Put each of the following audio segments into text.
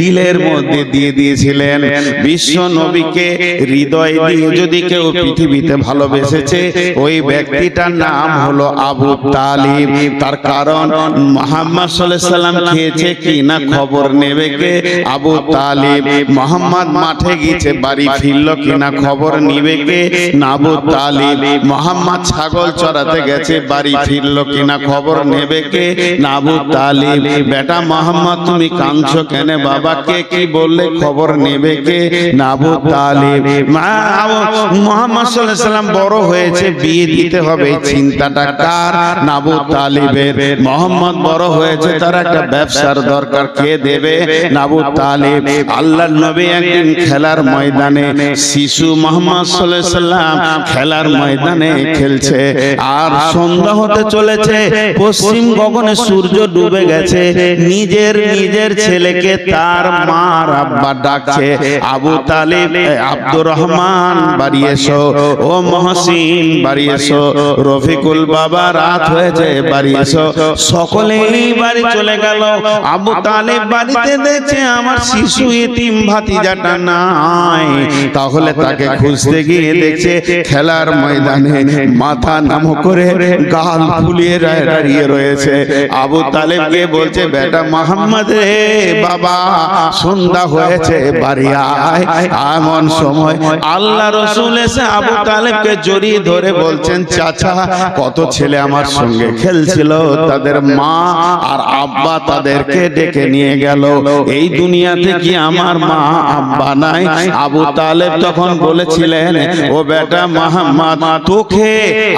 দিলের মধ্যে দিয়ে দিয়েছিলেন। বিশ্ব নবীকে হৃদয় দিয়ে যদি কেউ পৃথিবীতে ভালোবেসেছে, ওই ব্যক্তিটার নাম হলো আবু তালিব। তার কারণ মোহাম্মদ সাল্লাম খেয়েছে কি না খবর নেবে কে? আবু তালিব। মোহাম্মদ মাঠে গিয়েছে, বাড়ি ফিরল কি না খবর নিবে কে? না আবু তালিব। মোহাম্মদ ছাগল চড়াতে গেছে, বাড়ি ফিরল কি না খবর নেবে কে? না আবু তালিব। বেটা মোহাম্মদ, তুমি কাঁদছো কেন? বাবা কে কি বললে খবর নেবে কে না আবু তালিব মোহাম্মদ সাল্লাল্লাহু আলাইহি সাল্লাম বড় হয়েছে বিয়ে দিতে হবে এই চিন্তাটা কার না আবু তালিবের মোহাম্মদ বড় হয়েছে তার একটা ব্যবসার দরকার কে দেবে না আবু তালিব আল্লাহর নবী একদিন খেলার ময়দানে শিশু মোহাম্মদ সাল্লাল্লাহু আলাইহি সাল্লাম খেলার ময়দানে খেলছে আর সন্ধ্যা হতে চলেছে পশ্চিম গগনে সূর্য ডুবে গেছে নিজের নিজের ছেলেকে তার মার আব্বা ডাকছে আবু তালিব আব্দুর রহমান বাড়ি এসো ও মহসিন বাড়ি এসো রফিকুল বাবা রাত হয়েছে বাড়ি এসো। সকলেই বাড়ি চলে গেল। আবু তালিব বাড়িতে দেখছে আমার শিশু এতিম ভাতিজাটা নাই। তাহলে তাকে খুঁজতে গিয়ে দেখছে খেলার ময়দানে মাথা নাম করে গাল ফুলিয়ে দাঁড়িয়ে রয়েছে। আবু তালেবকে বলছে বেটা মোহাম্মদ রে বাবা সন্ধ্যা হয়েছে বাড়ি আয় এমন সময় আল্লাহ রসুল এসে আবু তালেবকে জড়িয়ে ধরে বলছেন চাচা কত ছেলে আমার সঙ্গে খেলছিল তাদের মা আর আব্বা তাদেরকে ডেকে নিয়ে গেল। এই দুনিয়াতে কি আমার মা আব্বা নাই? আবু তালেব তখন বলেছিলেন ও বেটা মোহাম্মদ তোকে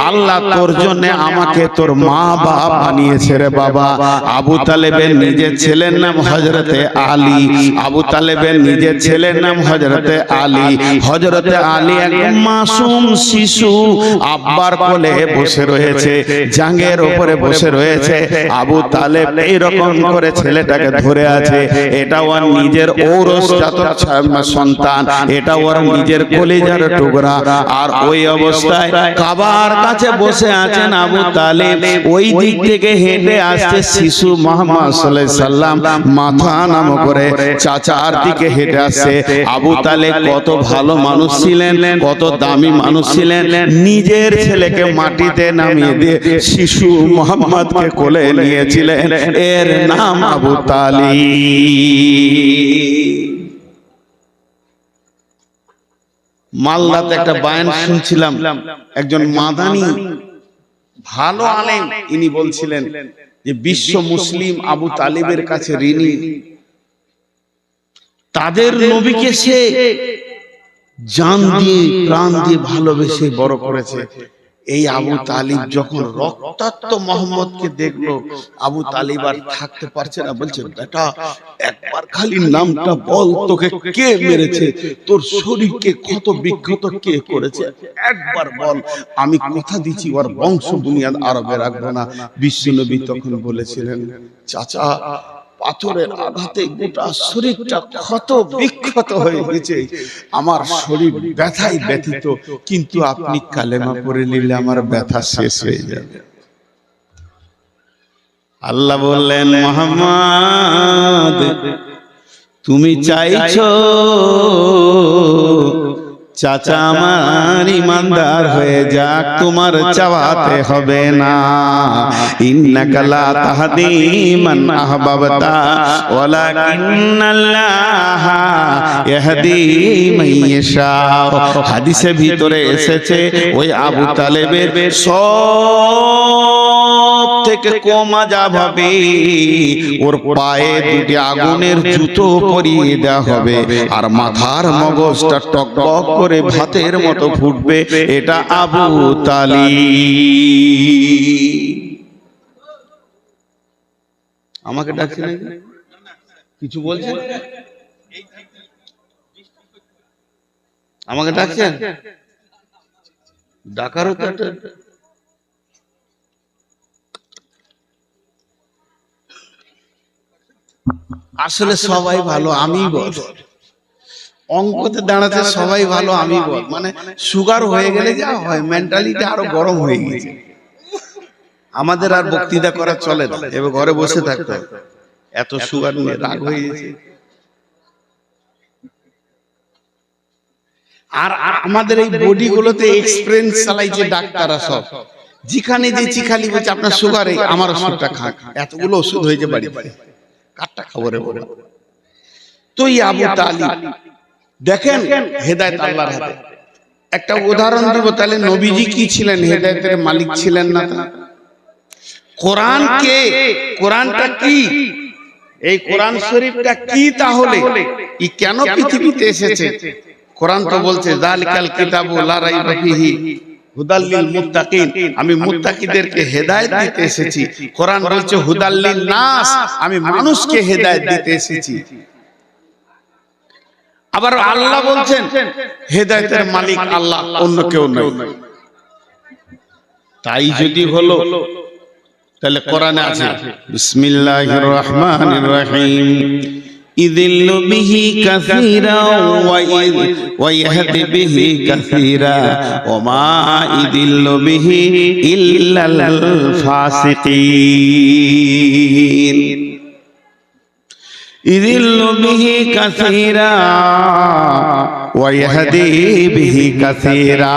আল্লাহ তোর জন্য আমাকে তোর মা বাপ বানিয়েছে রে বাবা। আবু তালেবের নিজের ছেলের নাম হজরতে আলী। আবু তালেবের নিজের ছেলের নাম হজরতে আলী। হজরতে আলী। এক মাসুম শিশু। আব্বার কোলে বসে রয়েছে। জাঙ্গের উপরে বসে রয়েছে। আবু তালেব এইরকম করে ছেলেটাকে ধরে আছে। এটা ওর নিজের ঔরস জাতক সন্তান। এটা ওর নিজের কলিজার টুকরা। আর ওই অবস্থায় কাবার কাছে বসে আছেন আবু তালেব। ওই দিক থেকে হেঁটে আসছে শিশু মোহাম্মদ সাল্লাল্লাহু আলাইহি সাল্লাম। মাথা নাম করে চাচার দিকে হেঁটে আসছে আবু তালেব কত ভালো মানুষ ছিলেন কত দামি মানুষ ছিলেন। নিজের ছেলেকে মাটিতে নামিয়ে দিয়ে শিশু মোহাম্মদকে কোলে নিয়েছিলেন। এর নাম আবু তালিব। মালদাতে একটা বায়ান শুনছিলাম। একজন মাদানি। ভালো আলেম ইনি বলছিলেন যে বিশ্ব মুসলিম আবু তালিবের কাছে ঋণী। তাদের নবীকে সে জান দিয়ে প্রাণ দিয়ে ভালোবেসে বড় করেছে। এই আবু তালিব যখন রক্তাক্ত মোহাম্মদকে দেখল আবু তালিব আর থাকতে পারছে না। বলছে বেটা একবার খালি নামটা বল তোকে কে মেরেছে? তোর শরীরকে ক্ষত বিক্ষত কে করেছে? একবার বল আমি কথা দিচ্ছি ওর বংশ বুনিয়াদ আরবে রাখব না। বিশ্বনবী তখন বলেছিলেন চাচা পাথরের আঘাতে গোটা শরীরটা ক্ষত বিক্ষত হয়ে গেছে। আমার শরীর ব্যথায় ব্যথিত। কিন্তু আপনি কালেমা পড়ে নিলে আমার ব্যথা শেষ হয়ে যাবে। আল্লাহ বললেন মোহাম্মদ তুমি চাইছো চাচা আমার ইমানদার হয়ে যাক, তোমার চাওয়াতে হবে না। ইন্নাকা লা তাহদি মান আহবাবতা, ওয়ালাকিন্নাল্লাহ ইয়াহদি মান ইয়াশা হাদিসে ভিতরে এসেছে, ওই আবু তালেবের সব থেকে কম আজাব হবে ওর পায়ে দুটি আগুনের জুতো পরিয়ে দেওয়া হবে। আর মাথার মগজটা টকবক করে ভাতের মতো ফুটবে, এটা আবু তালি আমাকে ডাকছে নাকি? কিছু বলছেন আমাকে ডাকছেন? ডাকারও তো একটা আসলে সবাই ভালো আমি বল অঙ্কতে দাঁড়াতে সবাই ভালো আমি বল মানে সুগার হয়ে গেলে যা হয় মেন্টালিটি আরও গরম হয়ে গেছে। আমাদের আর বক্তৃতা করা চলে না। এবার ঘরে বসে থাকতে এত সুগার নিয়ে রাগ হয়ে গেছে। আর আমাদের এই বডি গুলোতে এক্সপেরিয়েন্স চালাইছে ডাক্তাররা সব। যেখানে যে খালি বলছে আপনার সুগারে আমার সুগারটা খাক এতগুলো ওষুধ হয়েছে বাড়িতে। খবরে বলে তো এই আবু তালিব দেখেন হেদায়েত আল্লাহর হাতে। একটা উদাহরণ দিব তাহলে নবীজি কি ছিলেন হেদায়েতের মালিক ছিলেন না কোরআন কে? কোরআনটা কি? এই কোরআন শরীফটা কি তাহলে? ই কেন পৃথিবীতে এসেছে? কোরআন তো বলছে জালিকাল কিতাবু লা রাইবা ফিহি। হুদাল্লিল মুত্তাকিন। আমি মুত্তাকিদেরকে হেদায়েত দিতে এসেছি। কোরআন বলছে হুদাল্লিল নাস। আমি মানুষকে হেদায়েত দিতে এসেছি। আবার আল্লাহ বলছেন হেদায়েতের মালিক আল্লাহ অন্য কেউ নয় তাই যদি হলো তাহলে কোরআনে আছে বিসমিল্লাহির রহমানির রহিম। ইদিল্ল বিহি কাসীরা ওয়া ইয়াহদি বিহি কাসীরা ওয়া মা ইদিল্ল বিহি ইল্লাল ফাসিকিন ইদিল্ল বিহি কাসীরা ওয়া ইয়াহদি বিহি কাসীরা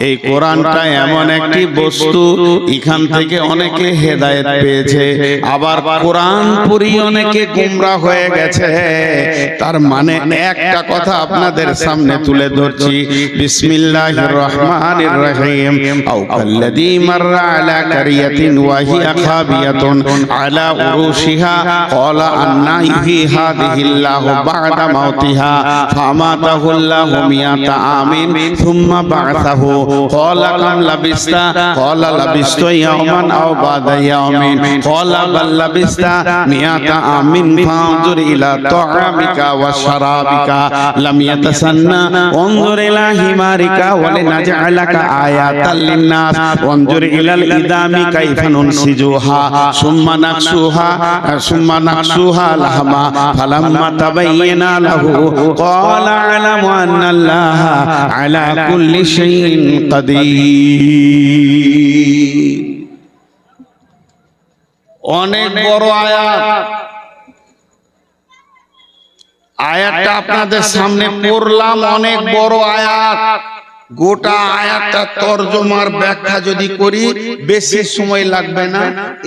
এই কোরআনটা এমন একটি বস্তু এখান থেকে অনেকে হেদায়েত পেয়েছে। আবার কোরআন পড়ি অনেকে গুমরা হয়ে গেছে। তার মানে একটা কথা আপনাদের সামনে তুলে ধরছি। বিসমিল্লাহির রহমানির রহিম। আও কাল্লাযী মাররা আলা কারিয়াতিন ওয়া হিয়া খাবিয়াতুন আলা উরুশিহা। ক্বালা আন্না ইহি হাদিহিল্লাহু বা'দা মাউতিহা। ফামাতাহু আল্লাহু মিয়াতা আমিন। থুম্মা বা'সাহু। قال كم لبست قال لبست يوما أو بعد يوم قال بل لبست مئة عام فانظر إلى طعامك وشرابك لم يتسنى انظر إلى حمارك ولنجعلك آية للناس وانظر إلى الإدام كيف ننسجوها ثم نكسوها ثم نكسوها لحما فلما تبين له قال أعلم أن الله على كل شيء কদির অনেক বড় আয়াত আয়াতটা আপনাদের সামনে পড়লাম অনেক বড় আয়াত গোটা আয়াতটা তর্জমার ব্যাখ্যা যদি করি, বেশি সময় লাগবে না।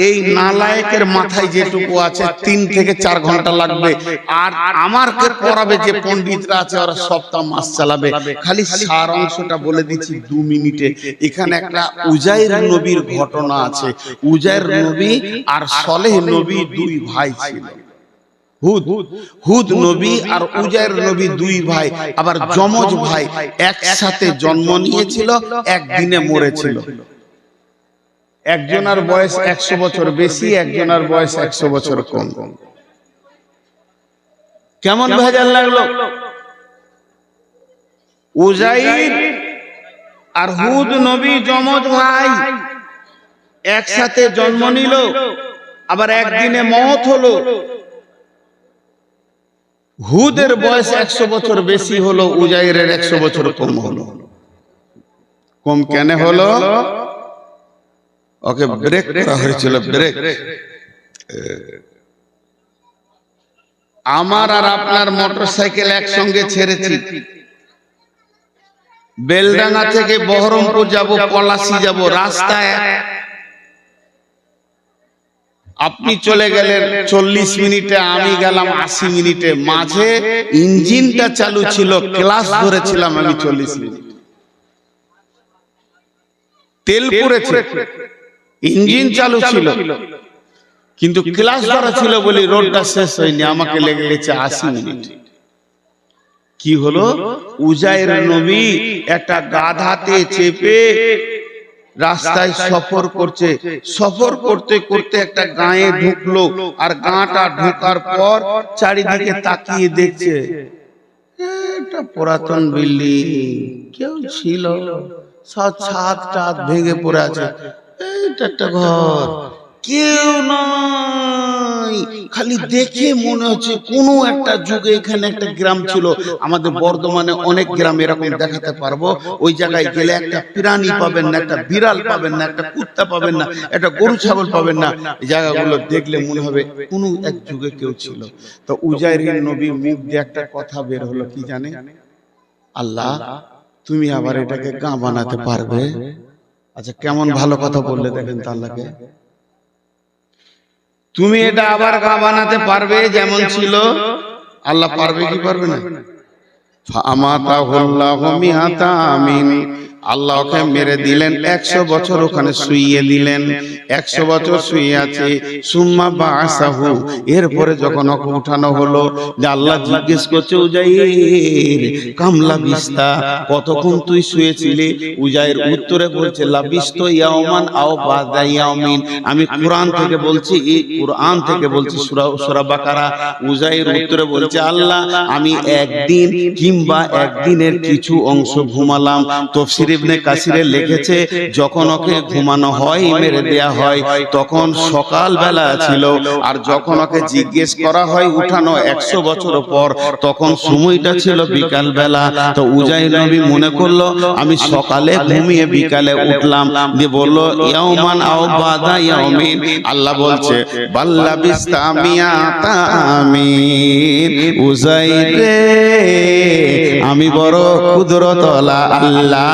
এই নালায়েকের মাথায় যেটুকু আছে, তিন থেকে চার ঘণ্টা লাগবে। আর আমারকে পড়াবে যে পণ্ডিতরা আছে, ওরা সপ্তাহ মাস চালাবে। খালি সার অংশটা বলে দিচ্ছি দু মিনিটে। এখানে একটা উজাইর নবীর ঘটনা আছে। উজাইর নবী আর সলেহ নবী দুই ভাই ছিল। হুদ। হুদ। নবী আর উজাইর নবী দুই ভাই আবার যমজ ভাই একসাথে জন্ম নিয়েছিল একদিনে মরেছিল। একজনের বয়স একশো বছর বেশি একজনের বয়স একশো বছর কম। কেমন ভেজাল লাগল? উজাইর আর হুদ নবী যমজ ভাই একসাথে জন্ম নিল আবার একদিনে মত হলো। হুদের বয়স একশো বছর বেশি হলো উজাইরের একশো বছর কম হলো। কম কেন হলো? ওকে ব্রেক করা হয়েছিল ব্রেক আমার আর আপনার মোটর সাইকেল একসঙ্গে ছেড়েছি। বেলডাঙ্গা থেকে বহরমপুর যাব পলাশি যাব রাস্তায় আপনি চলে গেলেন চল্লিশ মিনিটে আমি গেলাম আশি মিনিটে। মাঝে ইঞ্জিনটা চালু ছিল ক্লাস ধরেছিলাম আমি চল্লিশ মিনিট। তেল পড়েছে। ইঞ্জিন চালু ছিল। কিন্তু ক্লাস ধরা ছিল বলে রোডটা শেষ হয়নি আমাকে লেগে গেছে আশি মিনিট। কি হলো? উজাইর নবী একটা গাধাতে চেপে রাস্তায় সফর করছে। সফর করতে করতে একটা গায়ে ঢুকলো আর গাঁটা ঢোকার পর চারিদিকে তাকিয়ে দেখছে। একটা পুরাতন বিল্ডিং কেউ ছিল। সব ছাদ টাদ ভেঙে পড়ে আছে। এটা একটা ঘর। কেউ নাই। খালি দেখে মনে হচ্ছে কোনো একটা যুগে এখানে একটা গ্রাম ছিল। আমাদের বর্ধমানে অনেক গ্রাম এরকম দেখাতে পারব। ওই জায়গায় গেলে একটা প্রাণী পাবেন না, একটা বিড়াল পাবেন না, একটা কুত্তা পাবেন না, একটা গরু, ছাগল পাবেন না। জায়গাগুলো দেখলে মনে হবে কোনো এক যুগে কেউ ছিল। তো উজাইর নবী মুখ দিয়ে একটা কথা বের হলো, কি জানে? আল্লাহ, তুমি আবার এটাকে গাঁ বানাতে পারবে? আচ্ছা কেমন ভালো কথা বললে দেখেন তো আল্লাহকে তুমি এটা আবার গা বানাতে পারবে যেমন ছিল। আল্লাহ পারবে কি পারবে না? আমাতা হল্লাহ মিহাতা আমিন আল্লাহ ওকে মেরে দিলেন একশো বছর ওখানে শুইয়ে দিলেন একশো বছর শুয়ে আছে সুম্মা বাসাহু এরপরে যখন ওকে উঠানো হলো যে আল্লাহ জিজ্ঞেস করছে উজাইর কামলা বিস্তা কতক্ষণ তুই শুয়েছিলি? উজাইর উত্তরে বলছে লাবিস্ত ইয়াওমান আও বাদা ইয়ামিন আমি কোরআন থেকে বলছি এই কোরআন থেকে বলছি সূরা সূরা বাকারা। উজাইর উত্তরে বলছে আল্লাহ আমি একদিন কিংবা একদিনের কিছু অংশ ঘুমালাম তফসির ইবনে কাসিরে লিখেছে যখন ওকে ঘুমানো হয় মেরে দেয়া হয় তখন সকাল বেলা ছিল আর যখন ওকে জিজ্ঞেস করা হয় উঠানো একশো বছর পর তখন সময়টা ছিল বিকাল বেলা তো উজাই নবী মনে করল আমি সকালে ঘুমিয়ে বিকালে উঠলাম। দিয়ে বলল ইয়াউমান আও বাদা আল্লাহ বলছে বাল্লা বিস্তামিয়া তামিন। উজাই রে আমি বড় কুদরতলা আল্লাহ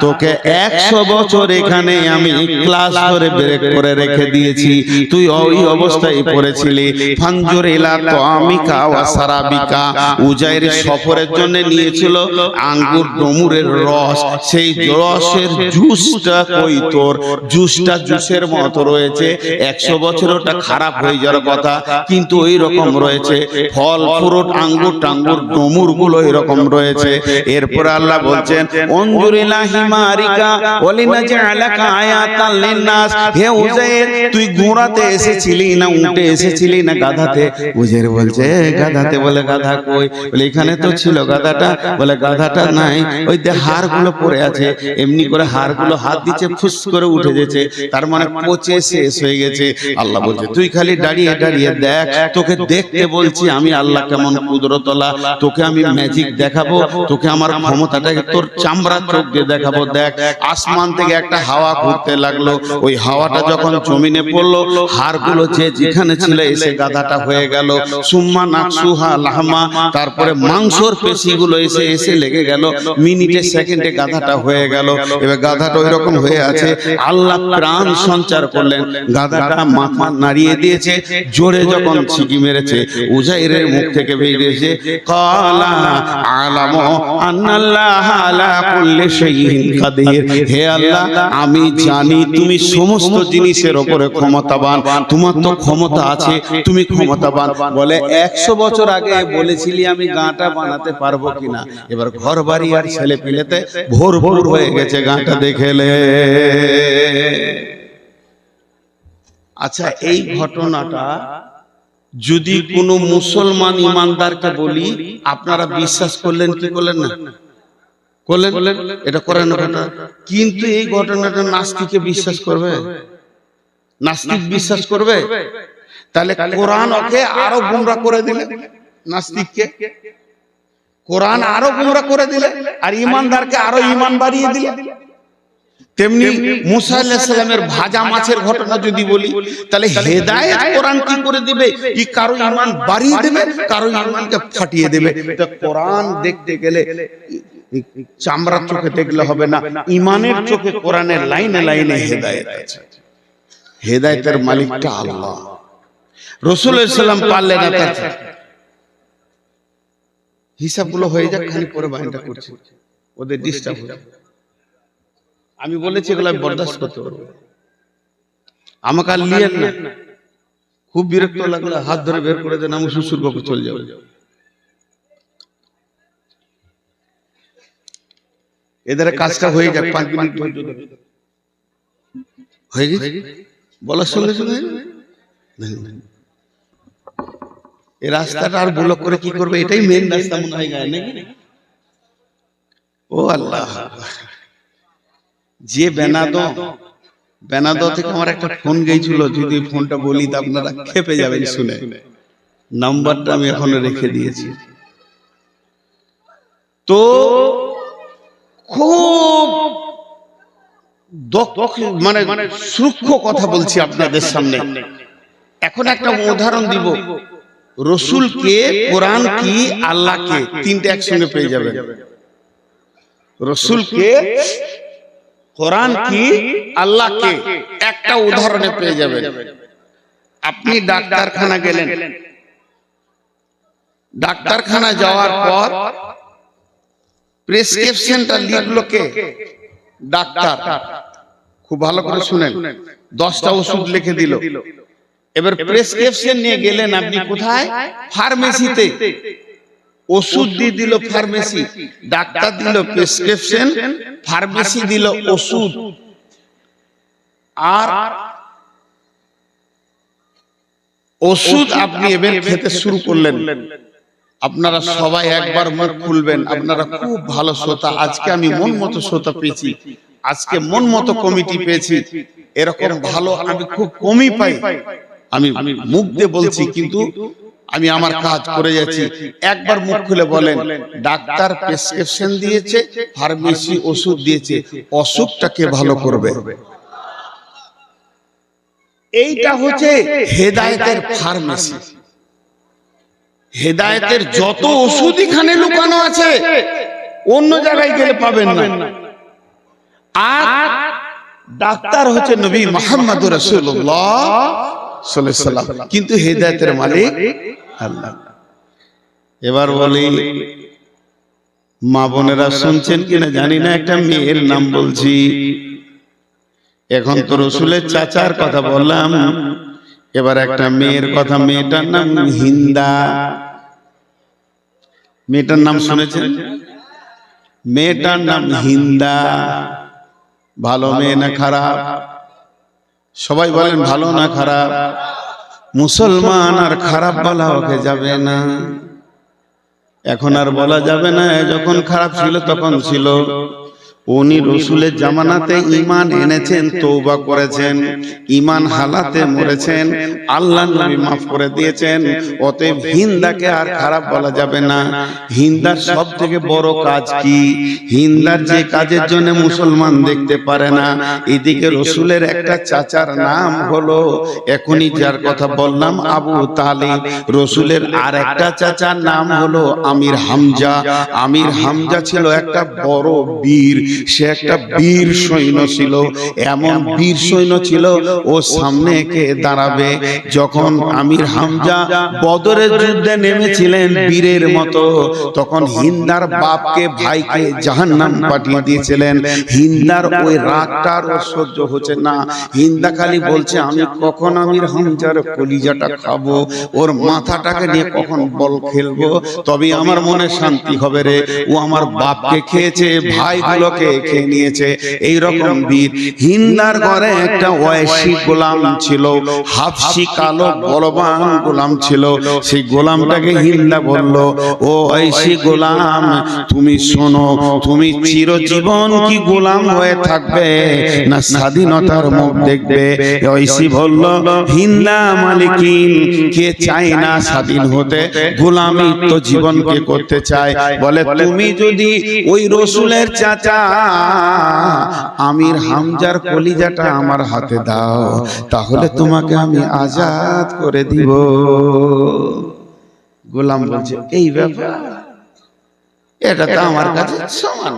তোকে একশো বছর এখানে আমি ক্লাস করে ব্রেক করে রেখে দিয়েছি। তুই ওই অবস্থায় পড়েছিলি। ফাঞ্জুর এলা তো আমি কাওয়া সারাবিকা উজাইর সফরের জন্য নিয়েছিল আঙ্গুর ডমুরের রস। সেই রসের জুসটা কই তোর? জুসটা জুসের মতো রয়েছে। একশো বছর ওটা খারাপ হয়ে যাওয়ার কথা। কিন্তু ওই রকম রয়েছে। ফল ফ্রুট আঙ্গুর টাঙ্গুর ডমুরগুলো এরকম রয়েছে। এরপর আল্লাহ বলছেন অঞ্জুরিলা হিমারিকা ওলিনা জালাকা আয়াতাল লিন্নাস। হে উজাইর তুই ঘোড়াতে এসেছিলি না উঠে এসেছিলি না গাধাতে? উজাইর বলছে, গাধাতে? বলে, গাধা কই? বলে, এখানে তো ছিল গাধাটা। বলে, গাধাটা নাই। ওই যে হাড়গুলো পড়ে আছে, এমনি করে হাড়গুলো হাত দিচ্ছে, ফুস করে উঠে যেছে। তার মানে পচে শেষ হয়ে গেছে। আল্লাহ বলছে, তুই খালি দাঁড়িয়ে দাঁড়িয়ে দেখ। তোকে দেখতে বলছি আমি আল্লাহ কেমন কুদরতলা। তোকে আমি ম্যাজিক দেখাবো। তোকে আমার ক্ষমতাটাকে তোর চামড়া চোখ দিয়ে দেখাবো দেখ আসমান থেকে একটা হাওয়া ঘুরতে লাগল। ওই হাওয়াটা যখন জমিনে পড়ল হাড়গুলো যে যেখানে ছিল এসে গাধাটা হয়ে গেল। সুম্মা নাকসুহা লাহমা। তারপরে মাংসর পেশিগুলো এসে এসে লেগে গেল। মিনিটে সেকেন্ডে গাধাটা হয়ে গেল। এবার গাধাটা ওই রকম হয়ে আছে। আল্লাহ প্রাণ সঞ্চার করলেন। গাধাটা মাথা নাড়িয়ে দিয়েছে। জোরে যখন ছিকি মেরেছে উজাইরের মুখ থেকে বেরিয়েছে কালা আলাম আন্নাল্লাহ আলা কুল্লি শাইইন কাদির হে আল্লাহ আমি জানি তুমি সমস্ত জিনিসের উপরে ক্ষমতাবান। তোমার তো ক্ষমতা আছে তুমি ক্ষমতাবান। বলে একশো বছর আগে বলেছিলি আমি গাঁটা বানাতে পারব কিনা। এবার ঘর বাড়ি আর ছেলে পিলেতে ভোর ভোর হয়ে গেছে গাঁটা দেখেলে আচ্ছা এই ঘটনাটা যদি কোনো মুসলমান ইমানদারকে বলি আপনারা বিশ্বাস করলেন কি করলেন না? করলেন এটা করেন না কিন্তু এই ঘটনাটা নাস্তিকে বিশ্বাস করবে? নাস্তিক বিশ্বাস করবে? তাহলে কোরআন ওকে আরও গুমরা করে দিলে নাস্তিককে? কোরআন আরও গুমরা করে দিলে আর ইমানদারকে আরও ইমান বাড়িয়ে দিলে? তেমনি মুসা আলাইহিস সালামের ভাজা মাছের ঘটনা যদি বলি তাহলে হেদায়েত কোরআন কি করে দিবে? কি কারও ইমান বাড়িয়ে দেবে? কারও ইমানকে ফাটিয়ে দেবে? কোরআন দেখতে গেলে চামড়ার চোখে দেখলে হবে না ইমানের চোখে কোরআনের লাইনে লাইনে হেদায়েত আছে। হেদায়েতের মালিকটা আল্লাহ। রসুল সাল্লাম পারলে না তার হিসাবগুলো হয়ে যাক খালি পরে বাইনটা করছে। ওদের ডিস্টার্ব হচ্ছে। আমি বলেছি এগুলো আমি বরদাস্ত করতে পারব আমাকে আর লিয়েন না। খুব বিরক্ত লাগলে হাত ধরে বের করে দেন আমি শ্বশুর বাবু চলে যাব। এদের কাজটা হয়ে যাক পাঁচ মিনিট ধৈর্য ধরে। হয়ে গেছে? বলার সঙ্গে সঙ্গে এই রাস্তাটা আর ব্লক করে কি করবে? এটাই মেন রাস্তা মনে হয়। গায়ে নাকি ও আল্লাহ। যে বেনাদ বেনাদ থেকে আমার একটা ফোন গেছিল যদি ফোনটা বলি তো আপনারা খেপে যাবেন শুনে। নাম্বারটা আমি এখনও রেখে দিয়েছি। তো খুব মানে সূক্ষ্ম কথা বলছি আপনাদের সামনে। এখন একটা উদাহরণ দিব। রসুল কে কোরআন কি আল্লাহ কে তিনটে একসঙ্গে পেয়ে যাবেন। রসুল কে কোরআন কি আল্লাহ কে একটা উদাহরণে পেয়ে যাবেন। আপনি ডাক্তারখানা গেলেন। ডাক্তারখানা যাওয়ার পর প্রেসক্রিপশনটা লিখলো কে ডাক্তার। খুব ভালো করে শুনেন। দশটা ওষুধ লিখে দিল। এবার প্রেসক্রিপশন নিয়ে গেলেন আপনি কোথায়? ফার্মেসিতে ওষুধ দিয়ে দিল ফার্মেসি ডাক্তার দিল প্রেসক্রিপশন ফার্মেসি দিল ওষুধ। আর ওষুধ আপনি এবার খেতে শুরু করলেন। আপনারা সবাই একবার মুখ খুলবেন আপনারা খুব ভালো শ্রোতা। আজকে আমি মন মতো শ্রোতা পেয়েছি। আজকে মন মতো কমিটি পেয়েছি। এরকম ভালো আমি খুব কমই পাই। আমি মুখ দিয়ে বলছি কিন্তু আমি আমার কাজ করে যাচ্ছি। একবার মুখ খুলে বলেন ডাক্তার প্রেসক্রিপশন দিয়েছে ফার্মেসি ওষুধ দিয়েছে অসুখটাকে ভালো করবে। এইটা হচ্ছে হেদায়েতের ফার্মেসি হেদায়েতের যত ওষুধ এখানে লুকানো আছে অন্য জায়গায় গেলে পাবেন না। আর ডাক্তার হচ্ছে নবী মোহাম্মদ রসুল্লাহ কিন্তু হেদায়েতের মালিক আল্লাহ। এবার বলি মা বোনেরা শুনছেন কিনা জানি না একটা মেয়ের নাম বলছি। এখন তো রসুলের চাচার কথা বললাম। এবার একটা মেয়ের কথা মেয়েটার নাম হিন্দা। মেয়েটার নাম শুনেছেন? মেয়েটার নাম হিন্দা। ভালো মেয়ে না খারাপ? সবাই বলেন ভালো না খারাপ। মুসলমান আর খারাপ বলা ওকে যাবে না। এখন আর বলা যাবে না যখন খারাপ ছিল তখন ছিল। উনি রসুলের জামানাতে ইমান এনেছেন তৌবা করেছেন ইমান হালাতে মরেছেন আল্লাহ নবী মাফ করে দিয়েছেন অতএব হিন্দাকে আর খারাপ বলা যাবে না। হিন্দার সব থেকে বড় কাজ কি? হিন্দার যে কাজের জন্য মুসলমান দেখতে পারে না এদিকে রসুলের একটা চাচার নাম হলো এখনই যার কথা বললাম আবু তালিব। রসুলের আর একটা চাচার নাম হলো আমির হামজা। আমির হামজা ছিল একটা বড় বীর সে একটা বীর সৈন্য ছিল। এমন বীর সৈন্য ছিল ও সামনে কে দাঁড়াবে? যখন আমির হামজা বদরের যুদ্ধে নেমেছিলেন বীরের মতো তখন হিন্দার বাপকে ভাইকে জাহান্নাম পাঠিয়ে দিয়েছিলেন। হিন্দার ওই রাগটার ও সহ্য হচ্ছে না। হিন্দা খালি বলছে আমি কখন আমির হামজার কলিজাটা খাব? ওর মাথাটাকে নিয়ে কখন বল খেলব? তবে আমার মনে শান্তি হবে রে। ও আমার বাপকে খেয়েছে ভাইগুলোকে খেয়ে নিয়েছে। এই রকম বীর। হিন্দার ঘরে একটা ওয়েসি গোলাম ছিল। হাফসি কালো বলবান গোলাম ছিল। সেই গোলামটাকে হিন্দা বলল ও ঐশী গোলাম তুমি শোনো তুমি চিরজীবন কি গোলাম হয়ে থাকবে? না স্বাধীনতার মুখ দেখবে। ঐশী বলল হিন্দা মালিকিন কে চায় না স্বাধীন হতে? গোলামি তো জীবনকে করতে চায়। বলে তুমি যদি ওই রসুলের চাচা আমির হামজার কলিজাটা আমার হাতে দাও, তাহলে তোমাকে আমি আজাদ করে দিব। গোলাম বলছে, এই ব্যাপার? এটা তো আমার কাছে সমান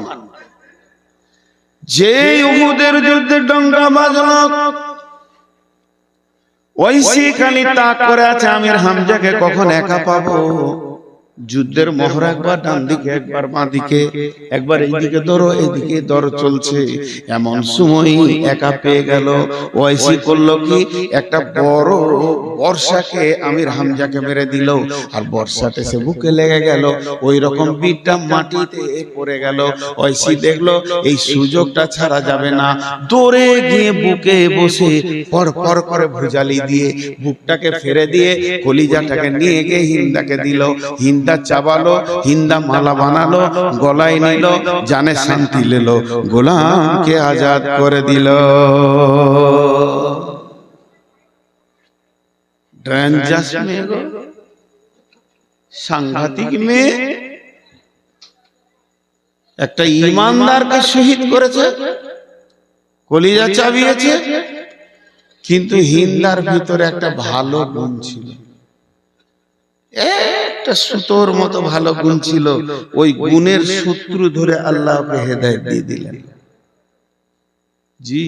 যে উহুদের যুদ্ধে ডঙ্গা বাজলো ওই খালি তাক করে আছে আমির হামজাকে কখন একা পাবো? যুদ্ধের মহড়া একবার ডান দিকে একবার বাঁ দিকে একবার এইদিকে ধরো এইদিকে ধরো চলছে। এমন সময় একা পেয়ে গেল ওয়াইসি করল কি? একটা বড় বর্ষাকে আমির হামজাকে মেরে দিল। আর বর্ষাতে সে বুকে লেগে গেল ওই রকম বিটটা মাটিতে পড়ে গেল। ওয়াইসি দেখল এই সুযোগটা ছাড়া যাবে না। দৌড়ে গিয়ে বুকে বসে পর পর করে ভুজালি দিয়ে বুকটাকে ফেরে দিয়ে কলিজাটাকে নিয়ে গিয়ে হিন্দাকে দিল হিন্দা চাবালো, হিন্দা মালা বানালো, গলায় নিল, জানে শান্তি লেল, গোলামকে আজাদ করে দিল। সাংঘাতিক মেয়ে, একটা ইমানদারকে শহীদ করেছে, কলিজা চাবিয়েছে, কিন্তু হিন্দার ভিতরে একটা ভালো গুণ ছিল এক একটা সুতোর মতো ভালো গুণ ছিল। ওই গুণের শত্রু ধরে আল্লাহকে হেদায়েত দিয়ে দিলেন। জি,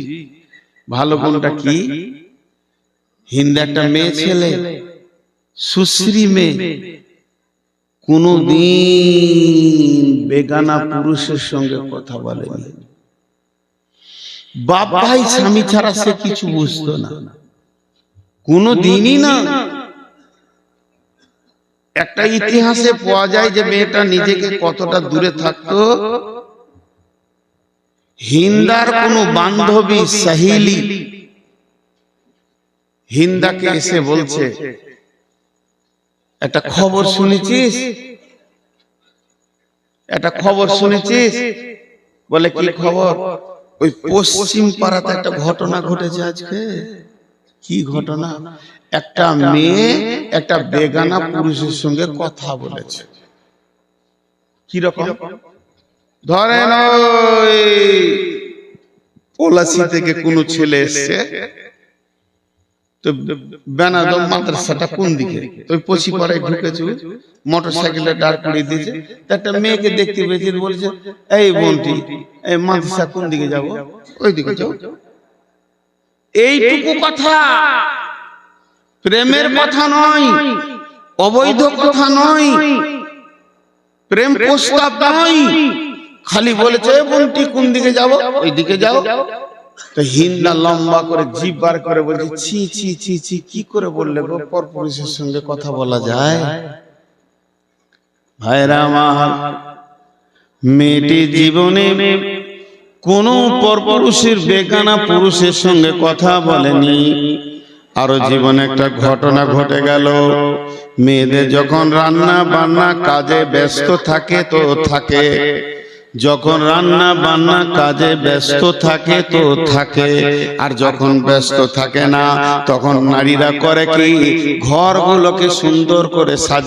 ভালো গুণটা কি? হিন্দু একটা মেয়ে ছেলে, সুশ্রী মেয়ে। কোনদিন বেগানা পুরুষের সঙ্গে কথা বলেনি। বাপ স্বামী ছাড়া সে কিছু বুঝতো না। কোনো দিনই না একটা ইতিহাসে পাওয়া যায় যে মেয়েটা নিজেকে কতটা দূরে থাকতো। হিন্দার কোন বান্ধবী সাহিলি। হিন্দাকে এসে বলছে একটা খবর শুনেছিস? একটা খবর শুনেছিস? বলে কি খবর? ওই পশ্চিম পাড়াতে একটা ঘটনা ঘটেছে আজকে। কি ঘটনা? একটা মেয়ে একটা বেগানা পুরুষের সঙ্গে কথা বলেছে। কি রকম? ধরেন পলাশি থেকে কোনো ছেলে এসছে? তো বেনাদম মাদ্রাসাটা কোন দিকে? ওই পশি পাড়ায় ঢুকেছে মোটর সাইকেলে দাঁড় করিয়ে দিয়েছে। একটা মেয়েকে দেখতে পেয়েছে বলছে এই বোনটি এই মাদ্রাসা কোন দিকে যাব? ওই দিকে যাও। এইটুকু কথা। প্রেমের কথা নয় অবৈধ কথা নয় প্রেম প্রস্তাব নয়। খালি বলেছে "এ বোনটি কোন দিকে যাব? ওই দিকে যাও। তো হিন্দা লম্বা করে জিভ বার করে বলছে ছি ছি ছি ছি কি করে বললে গো পরপুরুষের সঙ্গে কথা বলা যায়? ভাইরা আমার মেয়েটি জীবনে কোন পরপুরুষের বেগানা পুরুষের সঙ্গে কথা বলেনি। আরও জীবনে একটা ঘটনা ঘটে গেল। মেয়েদের যখন রান্না বান্না কাজে ব্যস্ত থাকে তো থাকে যখন রান্না বান্না কাজে ব্যস্ত থাকে তো থাকে আর যখন ব্যস্ত থাকে না তখন নারীরা করে কি? ঘরগুলোকে সুন্দর করে সাজা